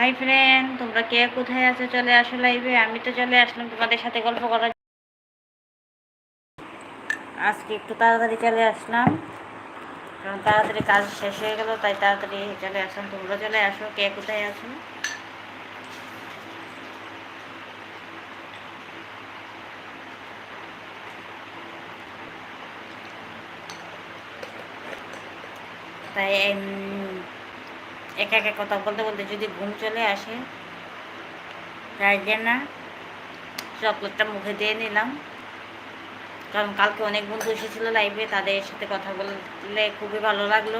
Hi friend তোমরা কে? কোথায় আছো? চলে আসো লাইভে আমি তো চলে আসলাম তোমাদের সাথে গল্প করার আজকে একটু তাড়াতাড়ি চলে আসলাম। কারণ তাড়াতাড়ি কাজ শেষ হয়ে গেল, তাই তাড়াতাড়ি চলে আসলাম। তোমরা চলে আসো। কে কোথায় আছো? তাই একা একা কথা বলতে বলতে যদি ঘুম চলে আসে, তাই না। চকলেটটা মুখে দিয়ে নিলাম। কারণ কালকে অনেক বন্ধু এসেছিল লাইভে তাদের সাথে কথা বললে খুবই ভালো লাগল।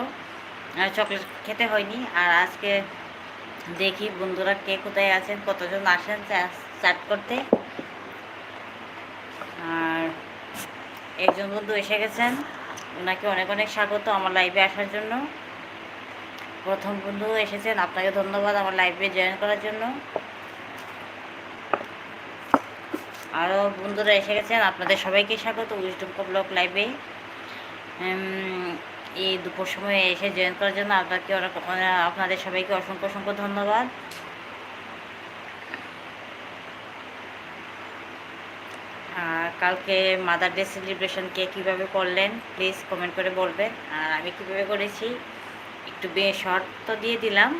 চকলেট খেতে হয়নি। আর আজকে দেখি বন্ধুরা কে কোথায় আছেন, কতজন আসেন চাট করতে। আর একজন বন্ধু এসে গেছেন। ওনাকে অনেক অনেক স্বাগত আমার লাইভে আসার জন্য। প্রথম বন্ধু এসেছেন, আপনাকে ধন্যবাদ আমার লাইভে জয়েন করার জন্য। আরও বন্ধুরা এসে গেছেন, আপনাদের সবাইকে স্বাগত উইজডম ব্লক লাইভে এই দুপুর সময়ে এসে জয়েন করার জন্য আপনাকে অনেক আপনাদের সবাইকে অসংখ্য অসংখ্য ধন্যবাদ। কালকে মাদার ডে সেলিব্রেশন কে কীভাবে করলেন প্লিজ কমেন্ট করে বলবেন। আর আমি কীভাবে করেছি একটু বে শর্ট তো দিয়ে দিলাম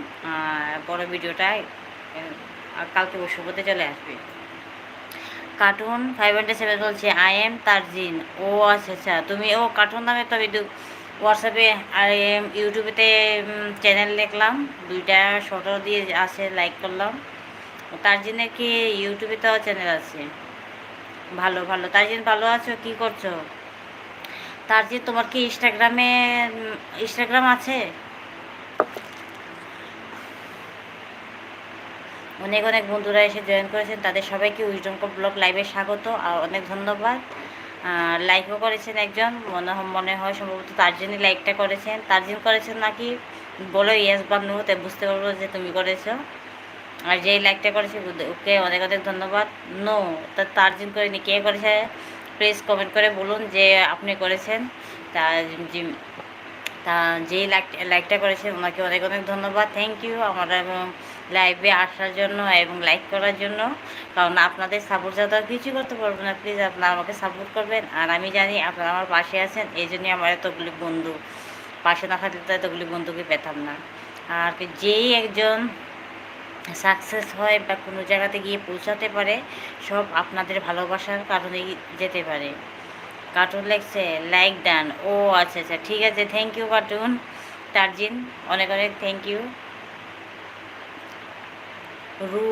বড় ভিডিওটাই আর কালকে বসুপতে চলে আসবে। কার্টুন ফাইভ হান্ড্রেড সেভেন বলছে আই এম তারজিন ও আচ্ছা আচ্ছা তুমি, ও, কার্টুন নামে তো হোয়াটসঅ্যাপে আর ইউটিউবেতে চ্যানেল দেখলাম, দুইটা শর্টও দিয়ে আছে লাইক করলাম। তার তারজিনের কি ইউটিউবে তো চ্যানেল আছে? ভালো ভালো। তারজিন ভালো আছো? কি করছ? তারজিন তোমার কি ইনস্টাগ্রামে ইনস্টাগ্রাম আছে? অনেক অনেক বন্ধুরা এসে জয়েন করেছেন। তাদের সবাইকে উইজডম ব্লগ লাইভে স্বাগত আর অনেক ধন্যবাদ। লাইকও করেছেন একজন। মনে মনে হয় সম্ভবত তার জন্যই লাইকটা করেছেন। তার জন্য করেছেন নাকি? বলো ইয়েস বা নো তাই বুঝতে পারব যে তুমি করেছ। আর যেই লাইকটা করেছে ওকে অনেক অনেক ধন্যবাদ। নো তা তার জন্য করেনি। কে করেছে? প্লিজ কমেন্ট করে বলুন যে আপনি করেছেন। তা তা যেই লাইক লাইকটা করেছেন ওনাকে অনেক অনেক ধন্যবাদ। থ্যাংক ইউ আমার লাইভে আসার জন্য এবং লাইক করার জন্য। কারণ আপনাদের সাপোর্ট ছাড়া কিছু করতে পারব না প্লিজ আপনারা আমাকে সাপোর্ট করবেন। আর আমি জানি আপনারা আমার পাশে আছেন, এই জন্যই আমার এতগুলি বন্ধু। পাশে না থাকলে তো এতগুলি বন্ধুকে পেতাম না। আর যেই একজন সাকসেস হয় বা কোনো জায়গাতে গিয়ে পৌঁছাতে পারে, সব আপনাদের ভালোবাসার কারণেই যেতে পারে। কার্টুন লেগছে লাইক ডান ও আচ্ছা আচ্ছা ঠিক আছে থ্যাংক ইউ কার্টুন। টার্জিন অনেক অনেক থ্যাংক ইউ রু,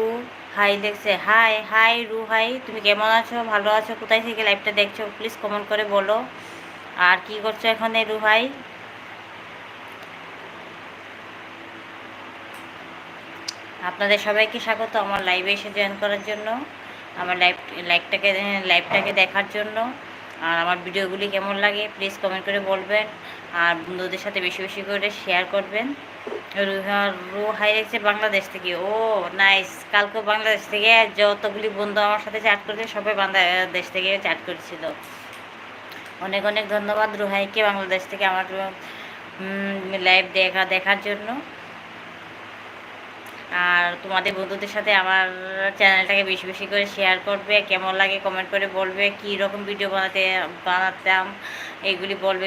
হাই দেখছে, হাই হাই রু, হাই, তুমি কেমন আছো? ভালো আছো? কোথায় থেকে লাইভটা দেখছ? প্লিজ কমেন্ট করে বলো। আর কি করছ এখানে রু, হাই? আপনাদের সবাইকে স্বাগত আমার লাইভে এসে জয়েন করার জন্য, আমার লাইভ লাইভটাকে লাইভটাকে দেখার জন্য। আর আমার ভিডিওগুলি কেমন লাগে প্লিজ কমেন্ট করে বলবেন। আর বন্ধুদের সাথে বেশি বেশি করে শেয়ার করবেন। রু হাই দেখছে বাংলাদেশ থেকে। ও নাইস কালকে বাংলাদেশ থেকে যতগুলি বন্ধু আমার সাথে চ্যাট করেছে, সবাই বাংলাদেশ থেকে চ্যাট করেছিল। অনেক অনেক ধন্যবাদ রুহাইকে বাংলাদেশ থেকে আমার লাইভ দেখা দেখার জন্য। আর তোমাদের বন্ধুদের সাথে আমার চ্যানেলটাকে বেশি বেশি করে শেয়ার করবে, কেমন লাগে কমেন্ট করে বলবে কী রকম ভিডিও বানাতে, বানাতাম, এগুলি বলবে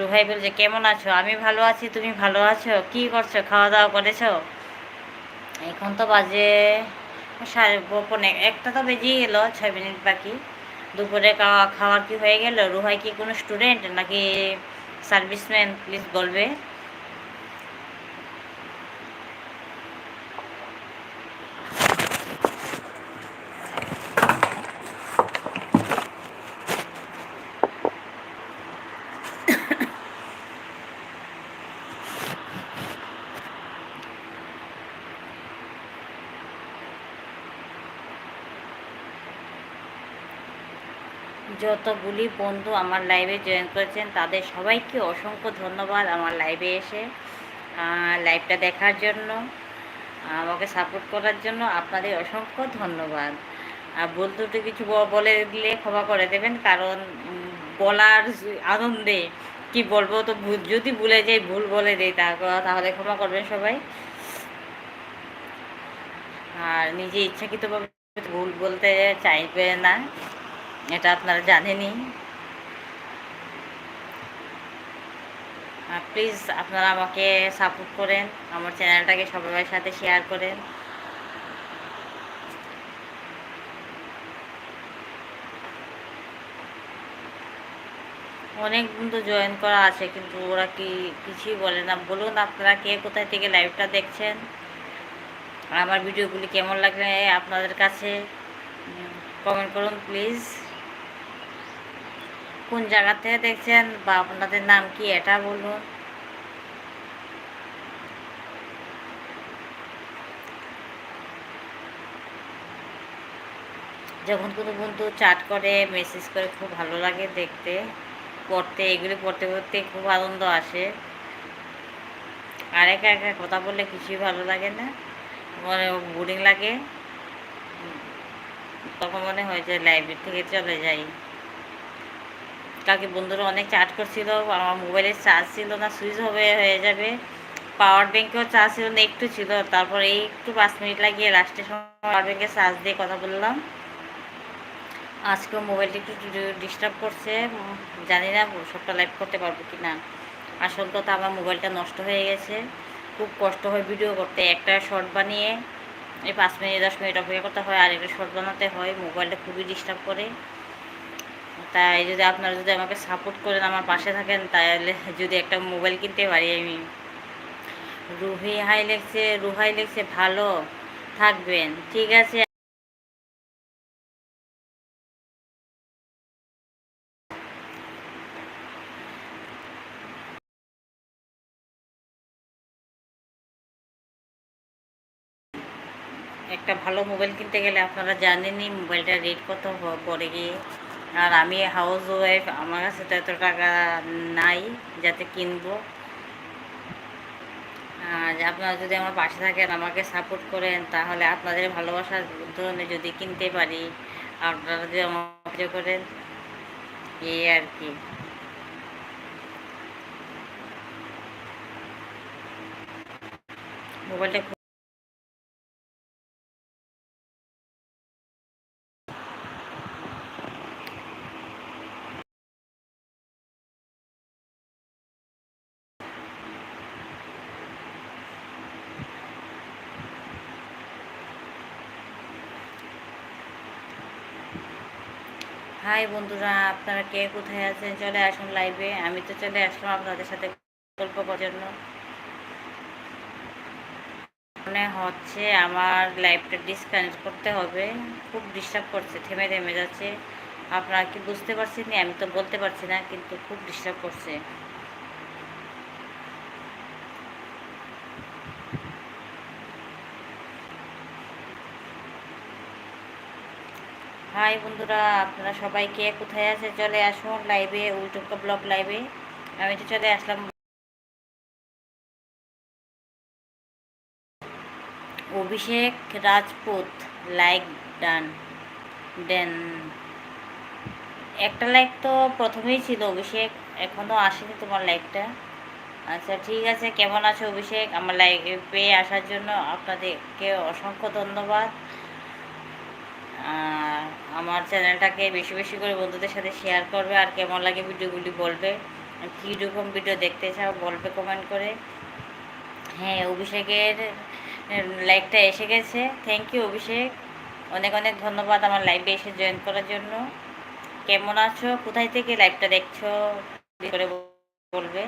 রুহাই বলছে, কেমন আছো? আমি ভালো আছি, তুমি ভালো আছো? কি করছ? খাওয়া দাওয়া করেছ? এখন তো বাজে সাড়ে একটা তো বেজেই গেলো ছয় মিনিট বাকি। দুপুরে খাওয়া খাওয়ার কি হয়ে গেল? রুহাই কি কোনো স্টুডেন্ট নাকি সার্ভিসম্যান প্লিজ বলবে। যতগুলি বন্ধু আমার লাইভে জয়েন করেছেন, তাদের সবাইকে অসংখ্য ধন্যবাদ আমার লাইভে এসে লাইভটা দেখার জন্য, আমাকে সাপোর্ট করার জন্য আপনাদের অসংখ্য ধন্যবাদ। আর বলতে কিছু বলে দিলে ক্ষমা করে দেবেন, কারণ বলার আনন্দে কি বলব তো যদি ভুলে যাই, ভুল বলে দিই তাহলে ক্ষমা করবেন সবাই। আর নিজে ইচ্ছাকৃতভাবে ভুল বলতে চাইবে না। এটা আপনারা জানেনই। প্লিজ আপনারা আমাকে সাপোর্ট করেন, আমার চ্যানেলটাকে সবার সাথে শেয়ার করেন। অনেক বন্ধু জয়েন করা আছে, কিন্তু ওরা কি কিছুই বলে না। বলুন আপনারা কে কোথায় থেকে লাইভটা দেখছেন? আমার ভিডিওগুলি কেমন লাগলে আপনাদের কাছে কমেন্ট করুন প্লিজ কোন জায়গা থেকে দেখছেন বা আপনাদের নাম কি এটা বলুন। যখন কোনো বন্ধু চাট করে মেসেজ করে, খুব ভালো লাগে দেখতে। পড়তে, এগুলি পড়তে পড়তে খুব আনন্দ আসে। আর একা একা কথা বললে কিছুই ভালো লাগে না। মানে বোরিং লাগে। তখন মনে হয় যে লাইব্রেরি থেকে চলে যাই। কালকে বন্ধুরা অনেক চার্জ করছিল, আমার মোবাইলের চার্জ ছিল না সুইচ হবে, হয়ে যাবে। পাওয়ার ব্যাঙ্কেও চার্জ ছিল না, একটু ছিল। তারপরে এই একটু পাঁচ মিনিট লাগিয়ে লাস্টের সময় পাওয়ার ব্যাঙ্কে চার্জ দিয়ে কথা বললাম। আজকেও মোবাইলটা একটু ডিস্টার্ব করছে। জানি না, সবটা লাইভ করতে পারব কি না আসল কথা, আমার মোবাইলটা নষ্ট হয়ে গেছে। খুব কষ্ট হয় ভিডিও করতে। একটা শর্ট বানিয়ে এই পাঁচ মিনিট, দশ মিনিট অপেক্ষা করতে হয় আর একটা শর্ট বানাতে হয়। মোবাইলটা খুবই ডিস্টার্ব করে। তাই যদি আপনারা যদি আমাকে সাপোর্ট করেন, আমার পাশে থাকেন, তাহলে যদি একটা মোবাইল কিনতে পারি আমি। রুহি হাই লেগছে রুহাই লেগছে ভালো, থাকবেন, ঠিক আছে। একটা ভালো মোবাইল কিনতে গেলে আপনারা জানেনই মোবাইলটা রেট কত পড়ে গিয়ে। আর আমি হাউস ওয়াইফ আমার কাছে তো এত টাকা নাই, যাতে কিনবো। আর আপনারা যদি আমার পাশে থাকেন, আমাকে সাপোর্ট করেন, তাহলে আপনাদের ভালোবাসার ধরনের যদি কিনতে পারি, আপনারা যদি আমাকে করেন, এই আর কি। মোবাইলটা হাই বন্ধুরা, আপনারা কে কোথায় আছেন? চলে আসুন লাইভে আমি তো চলে আসলাম আপনাদের সাথে গল্প করার জন্য। মনে হচ্ছে আমার লাইভটা ডিসকানেক্ট করতে হবে। খুব ডিস্টার্ব করছে, থেমে থেমে যাচ্ছে। আপনারা কি বুঝতে পারছেন আমি তো বলতে পারছি না, কিন্তু খুব ডিস্টার্ব করছে। হাই বন্ধুরা, আপনারা সবাই কে? কোথায় আছে? চলে আসুন লাইভে উল্টোকা ব্লগ লাইভে আমি তো চলে আসলাম। অভিষেক রাজপুত লাইক ডান দেন একটা লাইক তো প্রথমেই ছিল অভিষেক এখনও আসেনি তোমার লাইকটা আচ্ছা ঠিক আছে, কেমন আছো অভিষেক? আমার লাইক পেয়ে আসার জন্য আপনাদেরকে অসংখ্য ধন্যবাদ। আমার চ্যানেলটাকে বেশি বেশি করে বন্ধুদের সাথে শেয়ার করবে আর কেমন লাগে ভিডিওগুলি বলবে। কীরকম ভিডিও দেখতে চাও বলবে কমেন্ট করে। হ্যাঁ অভিষেকের লাইকটা এসে গেছে। Thank you Abhishek. অনেক অনেক ধন্যবাদ আমার লাইভে এসে জয়েন করার জন্য। কেমন আছো? কোথায় থেকে লাইভটা দেখছ? করে বলবে?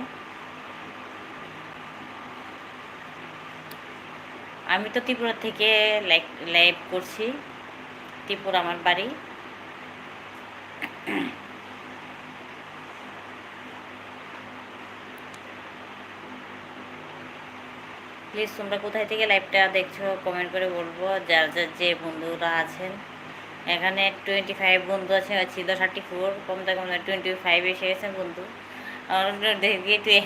আমি তো ত্রিপুরা থেকে লাইভ লাইভ করছি। ত্রিপুরা আমার বাড়ি। প্লিজ তোমরা কোথায় থেকে লাইভটা দেখছ কমেন্ট করে বলব। যার যার যে বন্ধুরা আছেন। এখানে টোয়েন্টি ফাইভ বন্ধু আছে ছিল থার্টি ফোর কম থেকে কম টোয়েন্টি ফাইভ এসে গেছেন বন্ধু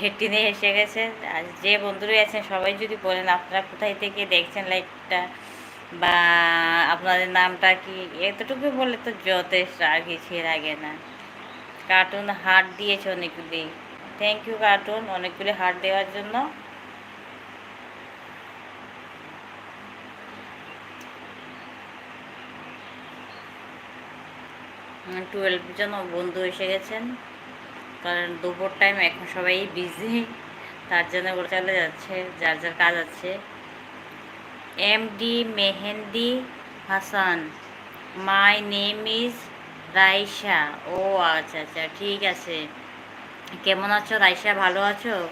এইটিনে এসে গেছে। আর যে বন্ধুরাই আছেন, সবাই যদি বলেন আপনারা কোথায় থেকে দেখছেন লাইভটা বা আপনাদের নামটা কি? এতটুকু বলে তো যথেষ্ট আর কিছু লাগে না। কার্টুন হাট দিয়েছে অনেকগুলি। থ্যাংক ইউ কার্টুন, অনেকগুলি হাট দেওয়ার জন্য। টুয়েলভ জন বন্ধু এসে গেছেন। কারণ দুপুর টাইম এখন সবাই বিজি তার জন্য ওর চলে যাচ্ছে, যার যার কাজ আছে। M D Mehendi Hasan my name is Raisa ও আচ্ছা আচ্ছা ঠিক আছে। কেমন আছো রাইসা ভালো আছো?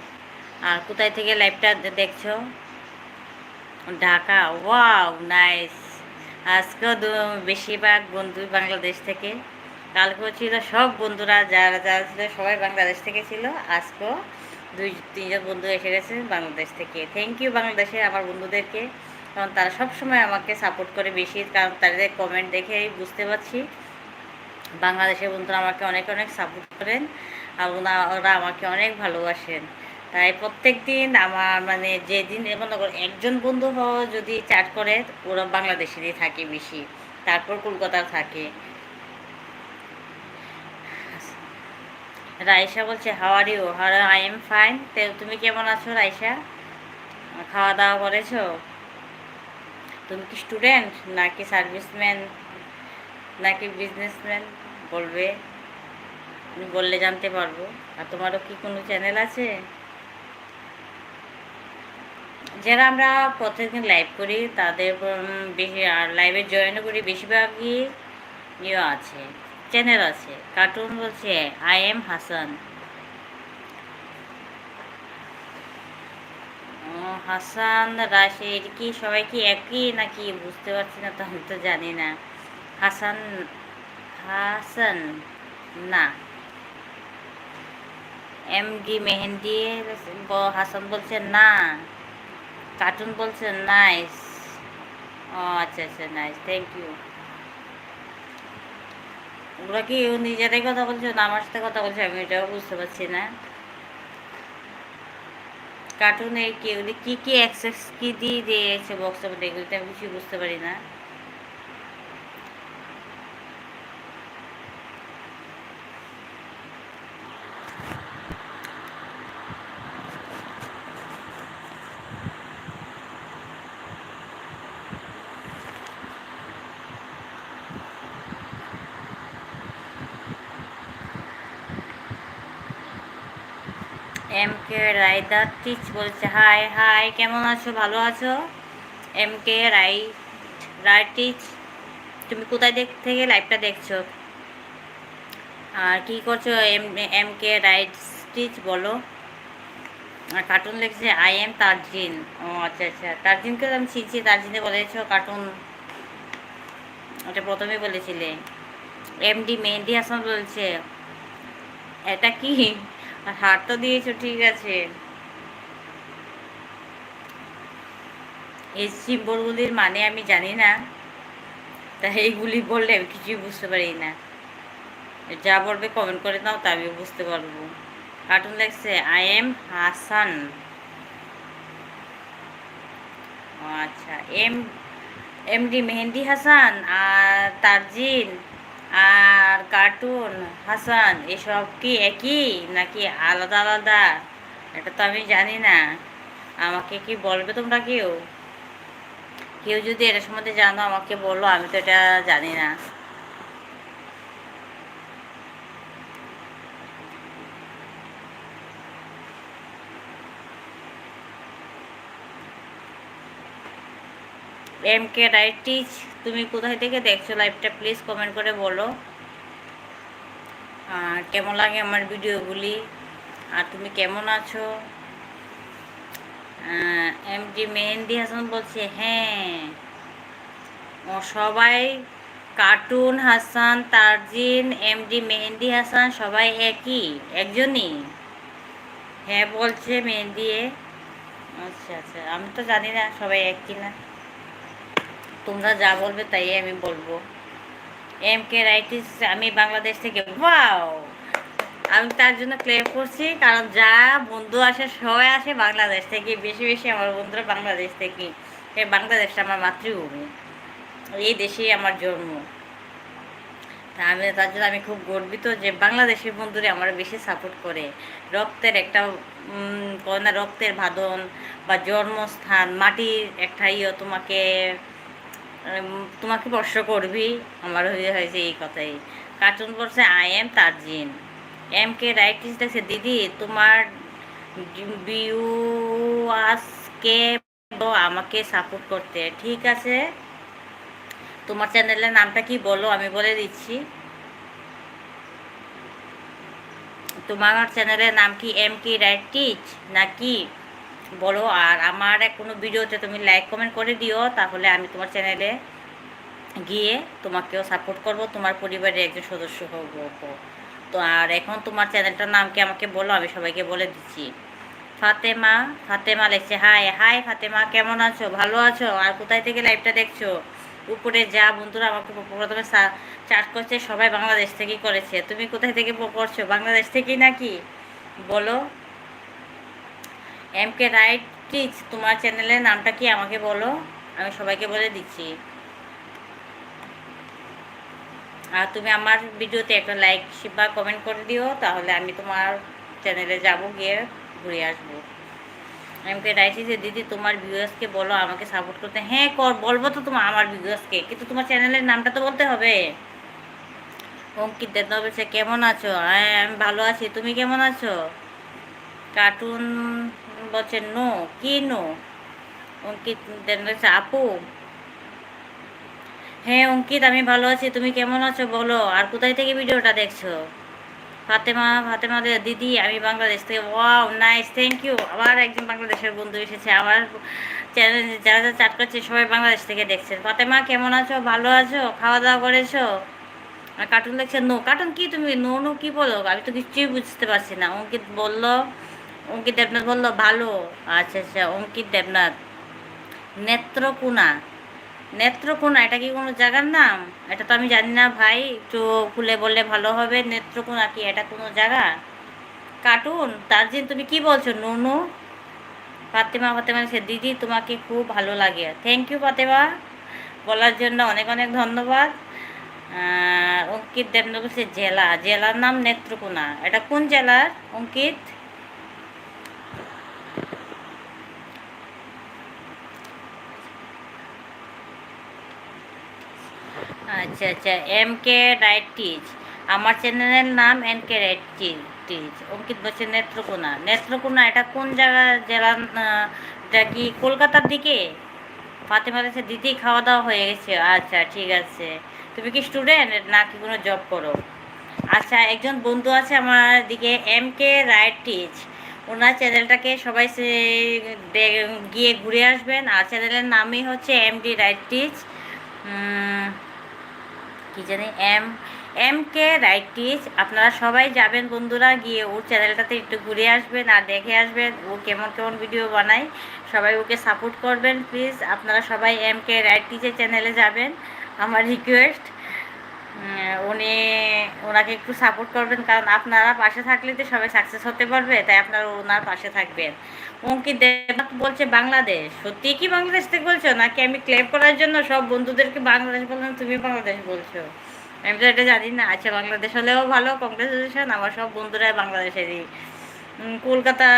আর কোথায় থেকে লাইভটা দেখছ? ঢাকা। Wow, nice. আজকেও বেশিরভাগ বন্ধু বাংলাদেশ থেকে। কালকেও ছিল সব বন্ধুরা, যারা যারা ছিল, সবাই বাংলাদেশ থেকে ছিল। আজকেও দুই, তিনজন বন্ধু এসে গেছে বাংলাদেশ থেকে। থ্যাংক ইউ বাংলাদেশে, আমার বন্ধুদেরকে। কারণ তারা সব সময় আমাকে সাপোর্ট করে বেশি, কারণ তাদের কমেন্ট দেখেই বুঝতে পারছি। বাংলাদেশের বন্ধুরা আমাকে অনেক অনেক সাপোর্ট করেন আর ওরা আমাকে অনেক ভালোবাসেন। তাই প্রত্যেক দিন আমার মানে যেদিন মনে করো একজন বন্ধু হওয়া যদি চ্যাট করে, ওরা বাংলাদেশেরই থাকে বেশি, তারপর কলকাতার থাকে। রাইসা বলছে হাওয়ার ইউ হার আই এম ফাইন তুমি কেমন আছো রাইসা? খাওয়া দাওয়া করেছ? তুমি কি স্টুডেন্ট নাকি সার্ভিসম্যান নাকি বিজনেসম্যান বলবে তুমি বললে জানতে পারব। আর তোমারও কি কোনো চ্যানেল আছে? যারা আমরা প্রত্যেকদিন লাইভ করি, তাদের বেশি, আর লাইভে জয়েন করি, বেশিরভাগই ইয়ে আছে। চ্যানেল আছে। কার্টুন বলছে আই এম হাসান ও, হাসান রাশি এটা কি সবাই কি একই নাকি বুঝতে পারছি না তো আমি তো জানি না। হাসান হাসান? না। এম ডি মেহেন্দি হাসান বলছে না। কার্টুন বলছে নাইস। ও আচ্ছা আচ্ছা নাইস থ্যাংক ইউ ওরা কি নিজেরাই কথা বলছে না, আমার সাথে কথা বলছে আমি এটাও বুঝতে পারছি না। কার্টুনে কি ওগুলি কি কি অ্যাক্সেস কি দিয়ে দিয়েছে বক্সের মধ্যে এগুলিতে আমি কিছুই বুঝতে পারি না এম কে রায়দার টিচ বলছে, হাই হাই, কেমন আছো? ভালো আছো? এম কে রাই রায় টিচ, তুমি কোথায় দেখ, থেকে লাইভটা দেখছ? আর কি করছ? M M K right stitch বলো। আর কার্টুন লিখছে, আই এম তার্জিন ও আচ্ছা আচ্ছা। তার্জিনকে আমি চিনছি তার্জিনে বলেছ, কার্টুন। ওটা প্রথমে বলেছিলে। এমডি মেহেন্দি হাসান বলছে, এটা কি? হার তো দিয়েছ, ঠিক আছে। এই সিম্বলগুলির মানে আমি জানি না, তা এইগুলি বললে আমি কিছুই বুঝতে পারি না। যা বলবে কমেন্ট করে দাও তা আমি বুঝতে পারব। কার্টুন লেখছে আই এম হাসান আচ্ছা এম এমডি মেহেন্দি হাসান আর তারজিন আর কার্টুন হাসান, এসব কি একই নাকি আলাদা আলাদা? এটা তো আমি জানি না। আমাকে কি বলবে তোমরা কেউ? কেউ যদি এটা সম্বন্ধে জানো, আমাকে বলো, আমি তো এটা জানি না। এম কে রাইটিজ তুমি কোথায় থেকে দেখছ লাইভটা প্লিজ কমেন্ট করে বলো। আর কেমন লাগে আমার ভিডিওগুলি আর তুমি কেমন আছো? এম ডি মেহেন্দি হাসান বলছে হ্যাঁ। ও সবাই, cartoon Hasan, Tarjin M D Mehendi Hasan সবাই একই, একজনই? হ্যাঁ বলছে মেহেন্দি। আচ্ছা আচ্ছা আমি তো জানি না সবাই এক কিনা তোমরা যা বলবে তাই আমি বলব। এম কে রাইটিস আমি বাংলাদেশ থেকে ওয়াও আমি তার জন্য ক্লেম করছি কারণ যা বন্ধু আসে সবাই আসে বাংলাদেশ থেকে বেশি বেশি আমার বন্ধুরা বাংলাদেশ থেকে। এই বাংলাদেশটা আমার মাতৃভূমি এই দেশেই আমার জন্ম। তা আমি তার জন্য আমি খুব গর্বিত যে বাংলাদেশের বন্ধুরা আমার বেশি সাপোর্ট করে। রক্তের একটা উম, কয় না রক্তের ভাদন বা জন্মস্থান মাটির একটা ইয়ে তোমাকে তোমাকে প্রশ্ন করবি? আমার হয়ে হয়েছে এই কথাই। কার্টুন বলছে I am Tarjin M K right দেখছে দিদি তোমার ভিউয়ার্সকে আমাকে সাপোর্ট করতে। ঠিক আছে? তোমার চ্যানেলের নামটা কি বলো? আমি বলে দিচ্ছি। তোমার চ্যানেলের নাম কি? এম কি রাইট টিচ নাকি? বলো, আর আমার কোনো ভিডিওতে তুমি লাইক কমেন্ট করে দিও, তাহলে আমি তোমার চ্যানেলে গিয়ে তোমাকেও সাপোর্ট করব, তোমার পরিবারের একজন সদস্য হব। তো আর এখন তোমার চ্যানেলটার নাম কি আমাকে বলো? আমি সবাইকে বলে দিচ্ছি। ফাতেমা ফাতেমা লেখছে হাই হাই ফাতেমা, কেমন আছো? ভালো আছো? আর কোথায় থেকে লাইভটা দেখছ? উপরে যা বন্ধুরা আমাকে প্রথমে চার্জ করছে, সবাই বাংলাদেশ থেকেই করেছে। তুমি কোথায় থেকে করছ বাংলাদেশ থেকেই নাকি? বলো এম কে রাইট টিচ তোমার চ্যানেলের নামটা কি আমাকে বলো? আমি সবাইকে বলে দিচ্ছি। আর তুমি আমার ভিডিওতে একটা লাইক বা কমেন্ট করে দিও, তাহলে আমি তোমার চ্যানেলে যাব, গিয়ে ঘুরে আসব। আমাকে রাইছি যে দিদি তোমার ভিউয়ার্সকে বলো, আমাকে সাপোর্ট করতে হ্যাঁ কর, বলব তো তোমার আমার ভিউয়ার্সকে কিন্তু তোমার চ্যানেলের নামটা তো বলতে হবে। অঙ্কিত দেবনা বলছে, কেমন আছো? হ্যাঁ আমি ভালো আছি। তুমি কেমন আছো? কার্টুন বলছে নো কি নো অঙ্কিত বলছে আপু হ্যাঁ অঙ্কিত আমি ভালো আছি তুমি কেমন আছো বলো আর কোথায় থেকে ভিডিওটা দেখছ ফাতেমা ফাতেমা দিদি আমি বাংলাদেশ থেকে ওয়াও নাইস থ্যাংক ইউ আবার একজন বাংলাদেশের বন্ধু এসেছে আমার চ্যানেল যারা যারা চাট করছে সবাই বাংলাদেশ থেকে দেখছে ফাতেমা কেমন আছো ভালো আছো খাওয়া দাওয়া করেছ আর কার্টুন দেখছে নো কার্টুন কি তুমি নো নো কি বলো আমি তো কিছুই বুঝতে পারছি না অঙ্কিত বলল অঙ্কিত দেবনাথ বলল ভালো আচ্ছা আচ্ছা অঙ্কিত দেবনাথ। নেত্রকোনা নেত্রকোনা, এটা কি কোনো জায়গার নাম? এটা তো আমি জানি না ভাই, একটু খুলে বললে ভালো হবে। নেত্রকোনা কি এটা কোনো জায়গা? কার্টুন তারজিন তুমি কি বলছো? নুনু, ফাতেমা ফাতেমা, সে দিদি, তোমাকে খুব ভালো লাগে। থ্যাংক ইউ ফাতেমা, বলার জন্য অনেক অনেক ধন্যবাদ। অঙ্কিত দেবনাথ বলছে জেলা, জেলার নাম নেত্রকোনা। এটা কোন জেলার, অঙ্কিত? আচ্ছা আচ্ছা এম কে রাইট টিচ আমার চ্যানেলের নাম M K right teach Ankit বলছে নেত্রকোনা। নেত্রকোনা এটা কোন জায়গা জেলা আহ, এটা কি কলকাতার দিকে? ফাতেমা বলেছে দিদি খাওয়া দাওয়া হয়ে গেছে। আচ্ছা ঠিক আছে। তুমি কি স্টুডেন্ট নাকি কোনো জব করো? আচ্ছা একজন বন্ধু আছে আমার দিকে এম কে রাইট টিচ ওনার চ্যানেলটাকে সবাই গিয়ে ঘুরে আসবেন। আর চ্যানেলের নামই হচ্ছে এম ডি রাইট টিচ কি জানি, M M K right teach আপনারা সবাই যাবেন বন্ধুরা, গিয়ে ওর চ্যানেলটাতে একটু ঘুরে আসবেন আর দেখে আসবেন ও কেমন কেমন ভিডিও বানায়। সবাই ওকে সাপোর্ট করবেন, প্লিজ। আপনারা সবাই এম কে রাইট টিচের চ্যানেলে যাবেন। আমার রিকোয়েস্ট উনি ওনাকে একটু সাপোর্ট করবেন, কারণ আপনারা পাশে থাকলে তো সবাই সাকসেস হতে পারবে, তাই আপনারা ওনার পাশে থাকবেন। অঙ্কিত দেবনাথ বলছে বাংলাদেশ, সত্যি কি বাংলাদেশ থেকে বলছো? নাকি আমি ক্লেম করার জন্য সব বন্ধুদেরকে বাংলাদেশ বললাম, তুমি বাংলাদেশ বলছো? আমি তো এটা জানি না। আচ্ছা বাংলাদেশ হলেও ভালো কংগ্রেচুলেশন আমার সব বন্ধুরাই বাংলাদেশেরই। উম, কলকাতা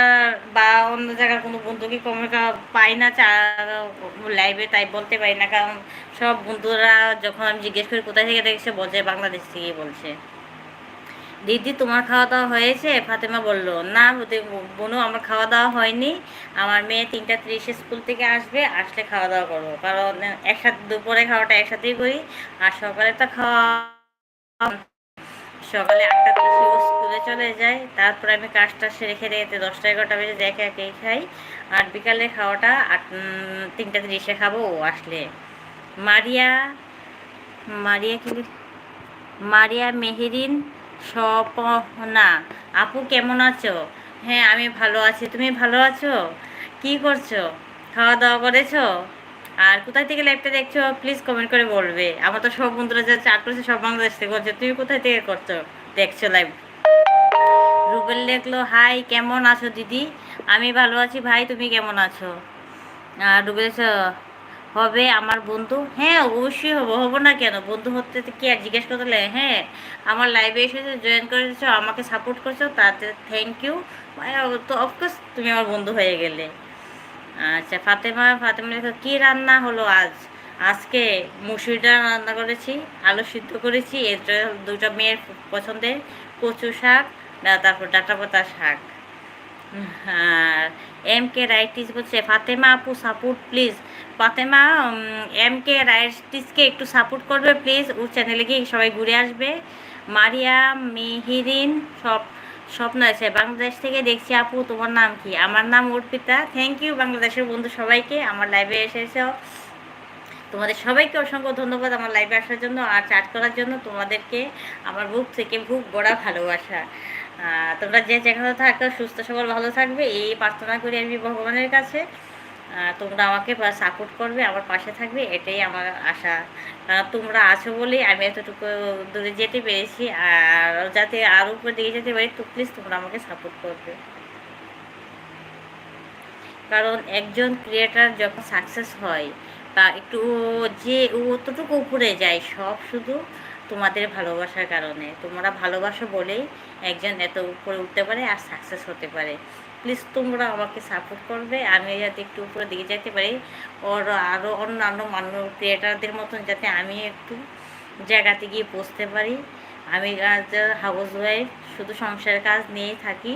বা অন্য জায়গার কোনো বন্ধুকে কমে পাই না চা লাইভে তাই বলতে পারি না কারণ সব বন্ধুরা যখন আমি জিজ্ঞেস করি কোথায় থেকে দেখছে বলছে বাংলাদেশ থেকেই বলছে। দিদি তোমার খাওয়া দাওয়া হয়েছে? ফাতেমা বলল না বোনু আমার খাওয়া দাওয়া হয়নি। আমার মেয়ে তিনটা ত্রিশে স্কুল থেকে আসবে আসলে খাওয়া দাওয়া করব। কারণ একসাথে দুপুরে খাওয়াটা একসাথেই করি আর সকালে তো খাওয়া সকালে আটটা স্কুলে চলে যায় তারপরে আমি কাজটা সেরে খেতে খেতে দশটা এগারোটা বেজে দেখে একেই খাই। আর বিকালে খাওয়াটা আট তিনটা ত্রিশে খাব, ও আসলে। মারিয়া মারিয়া কি মারিয়া, মেহেরিন, স্বপনা, আপু কেমন আছো? হ্যাঁ আমি ভালো আছি। তুমি ভালো আছো? কি করছ? খাওয়া দাওয়া করেছ? আর কোথায় থেকে লাইভটা দেখছ? প্লিজ কমেন্ট করে বলবে। আমার তো সব বন্ধুরা যা চাট করেছে, সব বাংলাদেশ থেকে করছে তুমি কোথায় থেকে করছ? দেখছ লাইভ রুবেল দেখল, হাই, কেমন আছো দিদি? আমি ভালো আছি ভাই, তুমি কেমন আছো? রুবেল হবে আমার বন্ধু? হ্যাঁ অবশ্যই হব হব না কেন? বন্ধু হতে কি আর জিজ্ঞেস করতে হ্যাঁ আমার লাইভে এসেছ জয়েন করেছ, আমাকে সাপোর্ট করছ, তাতে থ্যাংক ইউ তো অফকোর্স তুমি আমার বন্ধু হয়ে গেলে। আচ্ছা ফাতেমা ফাতেমা দেখো কী রান্না হলো আজ? আজকে মুসুরি রান্না করেছি, আলু সিদ্ধ করেছি, এর দুটো মেয়ের পছন্দের কচু শাক তারপর ডাটা পাতা শাক। আর এম কে রাইটিস বলছে, ফাতেমা, আপু support please Fatema M K রাইটিসকে একটু সাপোর্ট করবে প্লিজ ওর চ্যানেলে গিয়ে সবাই ঘুরে আসবে। মারিয়া, মিহিরিন, সব, স্বপ্ন আছে। বাংলাদেশ থেকে দেখছি, আপু, তোমার নাম কি? আমার নাম অর্পিতা। থ্যাংক ইউ বাংলাদেশের বন্ধু সবাইকে। আমার লাইভে এসেছ। তোমাদের সবাইকে অসংখ্য ধন্যবাদ আমার লাইভে আসার জন্য আর চাট করার জন্য। তোমাদেরকে আমার বুক থেকে বুক বড়া ভালোবাসা। তোমরা যে যেখানে থাকো, সুস্থ সবল, ভালো থাকবে, এই প্রার্থনা করি আমি ভগবানের কাছে। তোমরা আমাকে সাপোর্ট করবে, আমার পাশে থাকবে, এটাই আমার আশা। তোমরা আছো বলেই আমি এতটুকু দূরে যেতে পেরেছি, আর যাতে আরও উপরে দিকে যেতে পারি, তো প্লিজ তোমরা আমাকে সাপোর্ট করবে। কারণ একজন ক্রিয়েটার যখন সাকসেস হয় বা একটু যে অতটুকু উপরে যায়, সব শুধু তোমাদের ভালোবাসার কারণে। তোমরা ভালোবাসো বলেই একজন এত উপরে উঠতে পারে আর সাকসেস হতে পারে। প্লিজ তোমরা আমাকে সাপোর্ট করবে আমি যাতে একটু উপরে দিকে যেতে পারি। ওর আরও অন্যান্য মানুষ ক্রিয়েটারদের মতন যাতে আমি একটু জায়গাতে গিয়ে পৌঁছতে পারি। আমি হাউস ওয়াইফ শুধু সংসারের কাজ নিয়েই থাকি।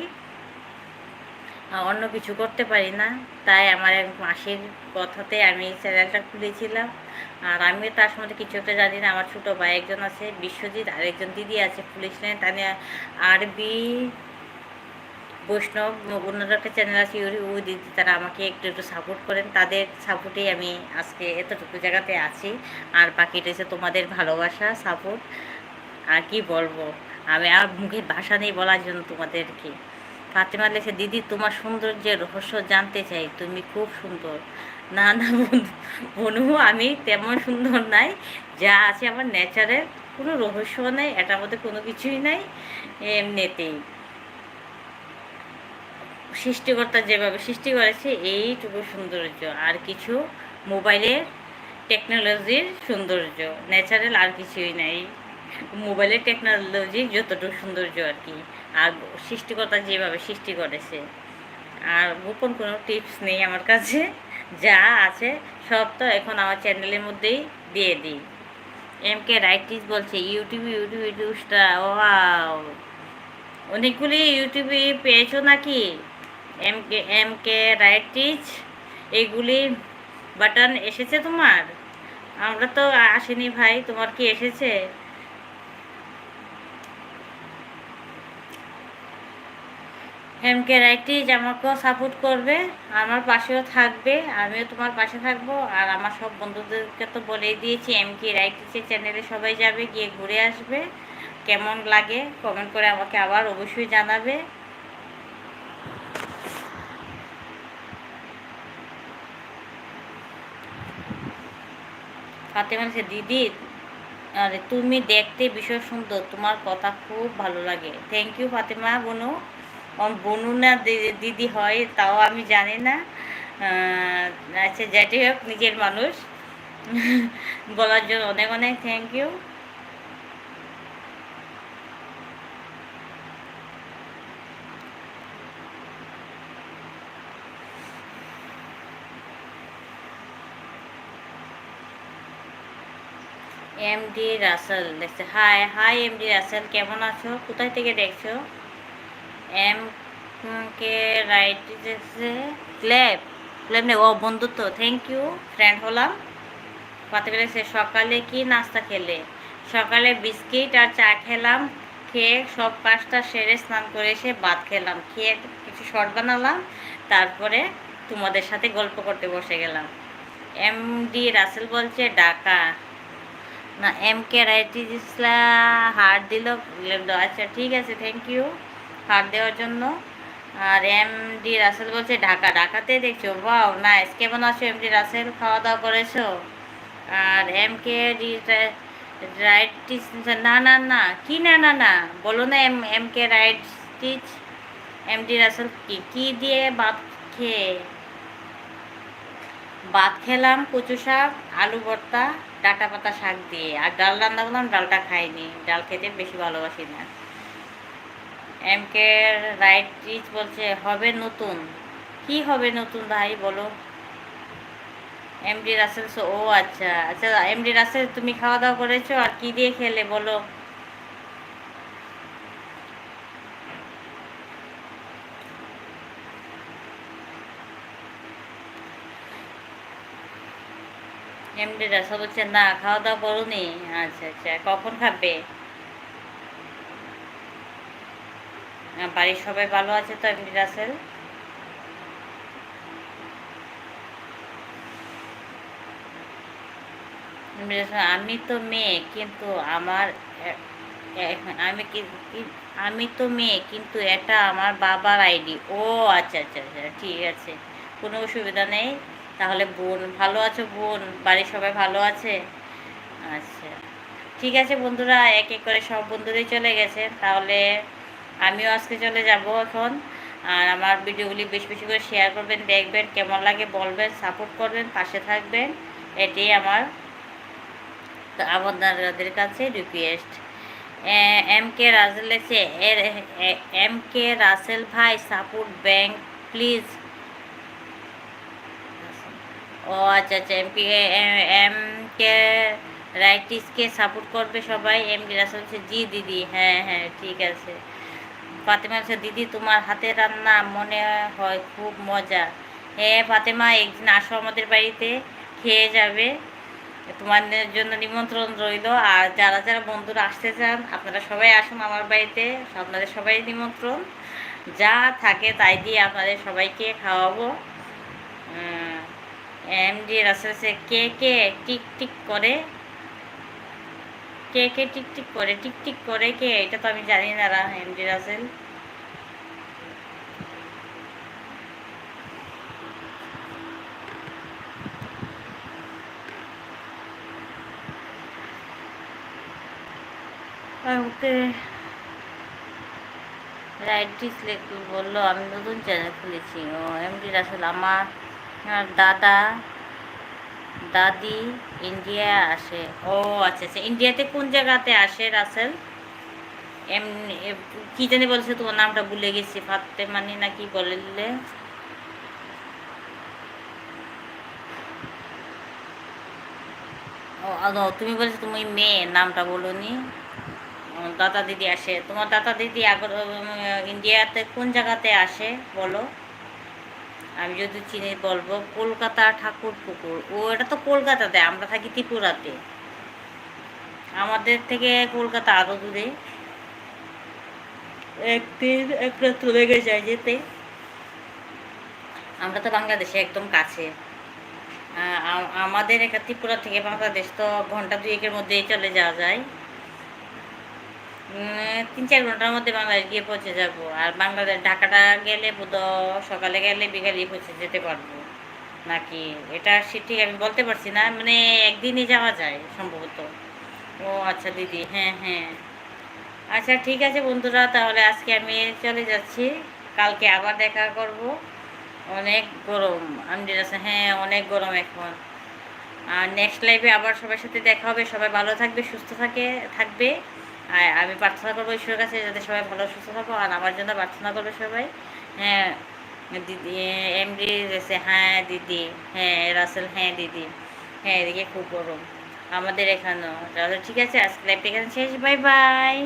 অন্য কিছু করতে পারি না। তাই আমার এক মাসির কথাতে আমি চ্যানেলটা খুলেছিলাম। আর আমিও তার সম্বন্ধে কিছু একটা জানি না। আমার ছোটো ভাই একজন আছে, বিশ্বজিৎ আর একজন দিদি আছে, পুলিশ লাইন তাহলে আরবি, বৈষ্ণব অন্যদের একটা চ্যানেল আছে ওই দিদি, তারা আমাকে একটু একটু সাপোর্ট করেন। তাদের সাপোর্টেই আমি আজকে এতটুকু জায়গাতে আছি। আর বাকিটা হচ্ছে তোমাদের ভালোবাসা সাপোর্ট আর কি বলব? আমি আর মুখে ভাষা নেই বলার জন্য তোমাদেরকে। ফাতেমা লেখে দিদি, তোমার সৌন্দর্যের রহস্য জানতে চাই, তুমি খুব সুন্দর। না না বনু, আমি তেমন সুন্দর নাই, যা আছে আমার নেচারের কোনো রহস্য নেই, এটার মধ্যে কোনো কিছুই নাই, এমনিতেই। সৃষ্টিকর্তা যেভাবে সৃষ্টি করেছে, এইটুকু সৌন্দর্য, আর কিছু মোবাইলের টেকনোলজির সৌন্দর্য, ন্যাচারাল আর কিছুই নাই। মোবাইলের টেকনোলজির যতটুকু সৌন্দর্য আর কি। আর সৃষ্টিকর্তা যেভাবে সৃষ্টি করেছে। আর গোপন কোনো টিপস নেই আমার কাছে। যা আছে সব তো এখন আমার চ্যানেলের মধ্যেই দিয়ে দিই। এম কে রাইটিস বলছে ইউটিউব ইউটিউব ইউটিউবটা ও অনেকগুলি ইউটিউবে পেয়েছ নাকি? এম কে এম কে রাইটিস এইগুলি বাটন এসেছে তোমার? আমরা তো আসেনি ভাই, তোমার কি এসেছে? এম কে রাইটিস আমাকেও সাপোর্ট করবে, আমার পাশেও থাকবে, আমিও তোমার পাশে থাকব, আর আমার সব বন্ধুদেরকে তো বলেই দিয়েছি এম কে রাইটিসের চ্যানেলে সবাই যাবে, গিয়ে ঘুরে আসবে, কেমন লাগে কমেন্ট করে আমাকে আবার অবশ্যই জানাবে। ফাতেমা বলছে, দিদি, আরে তুমি দেখতে ভীষণ সুন্দর, তোমার কথা খুব ভালো লাগে। থ্যাংক ইউ ফাতেমা, বনু। আমার বনু না দিদি হয়, তাও আমি জানি না। আচ্ছা যেটি হোক, নিজের মানুষ। বলার জন্য অনেক অনেক thank you M MD Rasel দেখছে। হাই হাই এমডি রাসেল কেমন আছো? কোথায় থেকে দেখছ? এম কে রাইট দেখছে ক্ল্যাব ক্ল্যাব নেই। ও, বন্ধুত্ব। থ্যাংক ইউ ফ্রেন্ড হলাম। পাতে পেরেছে সকালে কি নাস্তা খেলে? সকালে বিস্কিট আর চা খেলাম। খেয়ে সব কাজটা সেরে স্নান করে এসে ভাত খেলাম। খেয়ে কিছু শর্ট বানালাম। তারপরে তোমাদের সাথে গল্প করতে বসে গেলাম। এম ডি রাসেল বলছে ঢাকা না এম কে রাইটিস হার দিল। আচ্ছা ঠিক আছে থ্যাংক ইউ হার্ট দেওয়ার জন্য। আর এম ডি রাসেল বলছে, ঢাকা ঢাকাতে দেখছ? Wow nice. কেমন আছো এম ডি রাসেল? খাওয়া দাওয়া করেছ? আর M K D right teach না না না। কি না না না? বলো না এম এম কে রাইটিস এম ডি রাসেল কি কি দিয়ে ভাত খেয়ে? ভাত খেলাম, কচু শাক, আলু ভর্তা, ডাটা পাতা শাক দিয়ে। আর ডাল রান্না করলাম, ডালটা খাইনি। ডাল খেতে বেশি ভালোবাসি না। এম কে রাইট রিচ বলছে, হবে নতুন। কি হবে নতুন ভাই, বলো? এমডি রাসেল ও আচ্ছা আচ্ছা এমডি রাসেল তুমি খাওয়া দাওয়া করেছ? আর কি দিয়ে খেলে, বলো? এমডি রাসেল বলছে, না, খাওয়া দাওয়া করুনি আচ্ছা আচ্ছা কখন খাবে? বাড়ির সবাই ভালো আছে তো, এমডি রাসেল? আমি তো মেয়ে, কিন্তু আমার আমি আমি তো মেয়ে, কিন্তু এটা আমার বাবার আইডি। ও আচ্ছা আচ্ছা আচ্ছা ঠিক আছে। কোনো অসুবিধা নেই। তাহলে বোন, ভালো আছো বোন? বাড়ির সবাই ভালো আছে? আচ্ছা। ঠিক আছে বন্ধুরা, এক এক করে সব বন্ধুরাই চলে গেছে। তাহলে আমিও আজকে চলে যাব এখন। আর আমার ভিডিওগুলি বেশি বেশি করে শেয়ার করবেন, দেখবেন, কেমন লাগে বলবেন সাপোর্ট করবেন, পাশে থাকবেন। এটি আমার আপনাদের কাছে রিকোয়েস্ট এম কে রাসেল লেখছে এম কে রাসেল ভাই সাপোর্ট ব্যাংক প্লিজ ও আচ্ছা আচ্ছা এম পি এম কে রাইটিসকে সাপোর্ট করবে সবাই। এম কে রাসেল জি দিদি হ্যাঁ হ্যাঁ ঠিক আছে। ফাতেমা বলছে, দিদি, তোমার হাতে রান্না মনে হয় খুব মজা। হ্যাঁ ফাতেমা, একদিন আসো আমাদের বাড়িতে, খেয়ে যাবে। তোমাদের জন্য নিমন্ত্রণ রইল। আর যারা যারা বন্ধুরা আসতে চান, আপনারা সবাই আসুন আমার বাড়িতে। আপনাদের সবাই নিমন্ত্রণ। যা থাকে তাই দিয়ে আপনাদের সবাইকে খাওয়াবো। এমডি রাসেল সে কে কে? টিক টিক করে কে কে টিক টিক করে? টিক টিক করে কে? এটা তো আমি জানি না এমডি রাসেল। ওকে রাইটিস লেখু বলল, আমি নতুন চ্যানেল খুলেছি। ও এমডি রাসেল আমার দাদা। দাদি ইন্ডিয়া আসে। ও আচ্ছা আচ্ছা। ইন্ডিয়াতে কোন জায়গাতে আসে রাসেল? এম কি জানি বলছে, তোমার নামটা ভুলে গেছি। ফাতে মানি না কি ও তুমি বলছো তুমি মেয়ে, নামটা বলনি। দাদা দিদি আসে। তোমার দাদা দিদি আগর ইন্ডিয়াতে কোন জায়গাতে আসে, বলো? আমি যদি চিনি বলব কলকাতা ঠাকুর পুকুর। ও, এটা তো কলকাতাতে, আমরা থাকি ত্রিপুরাতে। আমাদের থেকে কলকাতা আরও দূরে। একদিন একটা তো লেগে যায় যেতে। আমরা তো বাংলাদেশে একদম কাছে। আমাদের এখান ত্রিপুরা থেকে বাংলাদেশ তো ঘণ্টা দুয়েকের মধ্যেই চলে যাওয়া যায়। তিন চার ঘণ্টার মধ্যে বাংলাদেশ গিয়ে পৌঁছে যাব। আর বাংলাদেশ, ঢাকাটা গেলে বোধ সকালে গেলে বিকালে পৌঁছে যেতে পারব। নাকি? এটা সে ঠিক আমি বলতে পারছি না। মানে একদিনই যাওয়া যায় সম্ভবত। ও আচ্ছা দিদি হ্যাঁ হ্যাঁ। আচ্ছা ঠিক আছে বন্ধুরা, তাহলে আজকে আমি চলে যাচ্ছি। কালকে আবার দেখা করব। অনেক গরম। আমি হ্যাঁ অনেক গরম এখন। আর নেক্সট লাইফে আবার সবার সাথে দেখা হবে। সবাই ভালো থাকবে, সুস্থ থাকে, থাকবে। আর আমি প্রার্থনা করব ঈশ্বরের কাছে যাতে সবাই ভালো সুস্থ থাকো, আর আমার জন্য প্রার্থনা করবে সবাই। হ্যাঁ দিদি, এমডি রয়েছে হ্যাঁ দিদি হ্যাঁ রাসেল হ্যাঁ দিদি হ্যাঁ এদিকে খুব গরম আমাদের এখানেও। তাহলে ঠিক আছে আজকে লাইভটা এখানে শেষ বাই বাই